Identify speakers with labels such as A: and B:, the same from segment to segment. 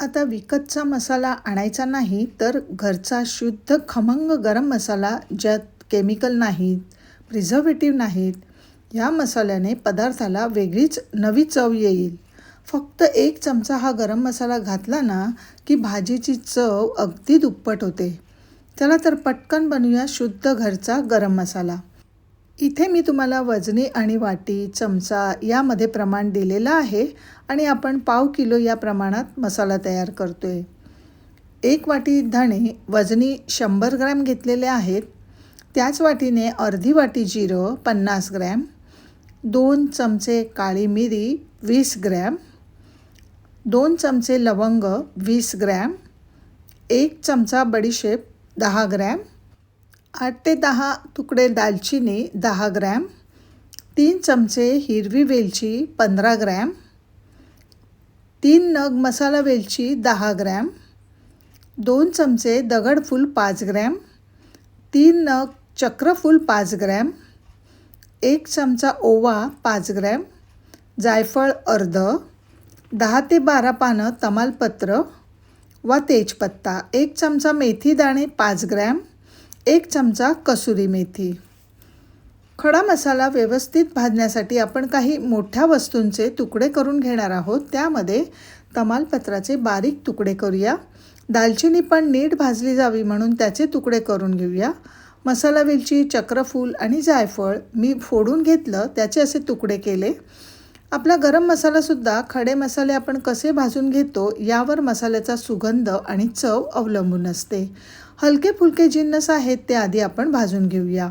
A: आता विकतचा मसाला आणायचा नाही तर घरचा शुद्ध खमंग गरम मसाला ज्यात केमिकल नाहीत प्रिझर्वेटिव्ह नाहीत या मसाल्याने पदार्थाला वेगळीच नवी चव येईल. फक्त एक चमचा हा गरम मसाला घातला ना की भाजीची चव अगदी दुप्पट होते. चला तर पटकन बनवूया शुद्ध घरचा गरम मसाला. इथे मी तुम्हाला वजनी आणि वाटी चमचा यामध्ये प्रमाण दिलेलं आहे आणि आपण पाव किलो या प्रमाणात मसाला तयार करतो आहे एक वाटी धणे वजनी शंभर ग्रॅम घेतलेले आहेत. त्याच वाटीने अर्धी वाटी जिरं पन्नास ग्रॅम. दोन चमचे काळी मिरी वीस ग्रॅम. दोन चमचे लवंग वीस ग्रॅम. एक चमचा बडीशेप दहा ग्रॅम. आठ ते दहा तुकडे दालचिनी दहा ग्रॅम तीन चमचे हिरवी वेलची पंधरा ग्रॅम तीन नग मसाला वेलची दहा ग्रॅम दोन चमचे दगडफूल पाच ग्रॅम तीन नग चक्रफूल पाच ग्रॅम एक चमचा ओवा पाच ग्रॅम जायफळ अर्ध दहा ते बारा पानं तमालपत्र वा तेजपत्ता एक चमचा मेथी दाणे पाच ग्रॅम एक चमचा कसुरी मेथी. खडा मसाला व्यवस्थित भाजण्यासाठी आपण काही मोठ्या वस्तूंचे तुकडे करून घेणार आहोत. त्यामध्ये तमालपत्राचे बारीक तुकडे करूया. दालचिनी पण नीट भाजली जावी म्हणून त्याचे तुकडे करून घेऊया. मसाला वेलची चक्रफूल आणि जायफळ मी फोडून घेतलं त्याचे असे तुकडे केले. आपला गरम मसालासुद्धा खडे मसाले आपण कसे भाजून घेतो यावर मसाल्याचा सुगंध आणि चव अवलंबून असते. हलके फुलके जिन्नस आहेत ते आधी आपण भाजून घेऊया.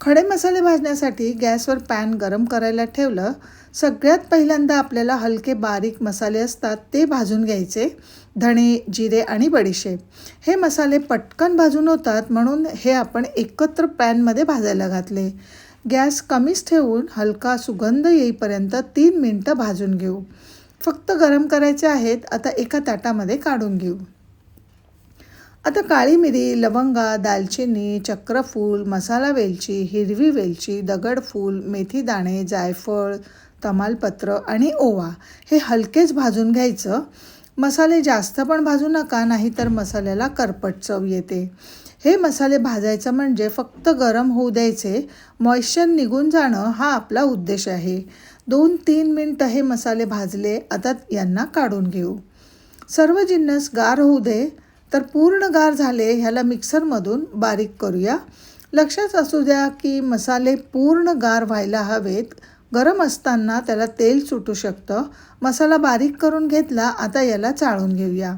A: खडे मसाले भाजण्यासाठी गॅसवर पॅन गरम करायला ठेवलं. सगळ्यात पहिल्यांदा आपल्याला हलके बारीक मसाले असतात ते भाजून घ्यायचे. धणे जिरे आणि बडीशेप. हे मसाले पटकन भाजून होतात म्हणून हे आपण एकत्र पॅनमध्ये भाजायला घातले. गॅस कमीच ठेवून हलका सुगंध येईपर्यंत तीन मिनटं भाजून घेऊ. फक्त गरम करायचे आहेत आता एका ताटामध्ये काढून घेऊ. आता काळी मिरी लवंगा दालचिनी चक्रफूल मसाला वेलची हिरवी वेलची दगडफूल मेथी दाणे जायफळ तमालपत्र आणि ओवा हे हलकेच भाजून घ्यायचं. मसाले जास्त पण भाजू नका नाही तर मसाल्याला करपट चव येते. हे मसाले भाजायचं म्हणजे फक्त गरम होऊ द्यायचे. मॉइश्चर निघून जाणं हा आपला उद्देश आहे. दोन तीन मिनटं हे मसाले भाजले आता यांना काढून घेऊ. सर्व जिन्नस गार होऊ दे. तर पूर्ण गार झाले ह्याला मिक्सरमधून बारीक करूया. लक्षात असू द्या की मसाले पूर्ण गार व्हायला हवेत. गरम असताना त्याला तेल सुटू शकतं. मसाला बारीक करून घेतला आता याला चाळून घेऊया.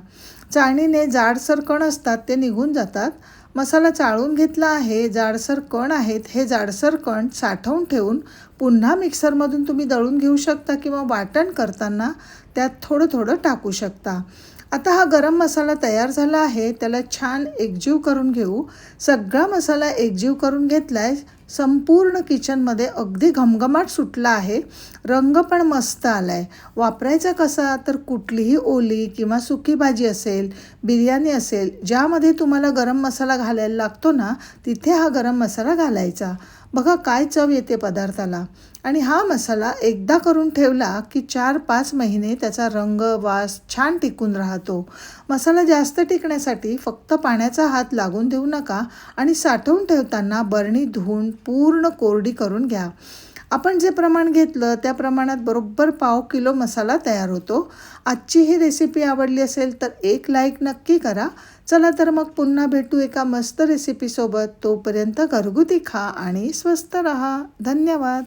A: चाळणीने जाडसर कण असतात ते निघून जातात. मसाला चाळून घेतला आहे जाडसर कण आहेत हे जाडसर कण साठवून ठेवून पुन्हा मिक्सरमधून तुम्ही दळून घेऊ शकता किंवा वाटण करताना त्यात थोडं थोडं टाकू शकता. आता हा गरम मसाला तयार झाला आहे. त्याला छान एकजीव करून घेऊ. सगळा मसाला एकजीव करून घेतला आहे संपूर्ण किचनमध्ये अगदी घमघमाट सुटला आहे. रंग पण मस्त आला आहे वापरायचा कसा? तर कुठलीही ओली किंवा सुकी भाजी असेल बिर्याणी असेल ज्यामध्ये तुम्हाला गरम मसाला घालायला लागतो ना तिथे हा गरम मसाला घालायचा. बघा काय चव येते पदार्थाला. आणि हा मसाला एकदा करून ठेवला की चार पाच महिने त्याचा रंग वास छान टिकून राहतो. मसाला जास्त टिकण्यासाठी फक्त पाण्याचा हात लागून देऊ नका आणि साठवून ठेवताना बरणी धुवून पूर्ण कोरडी करून घ्या. आपण जे प्रमाण घेतलं त्या प्रमाणात बरोबर पाव किलो मसाला तयार होतो. आजची ही रेसिपी आवडली असेल तर एक लाईक नक्की करा. चला तर मग पुन्हा भेटू एका मस्त रेसिपीसोबत तोपर्यंत घरगुती खा आणि स्वस्त रहा. धन्यवाद.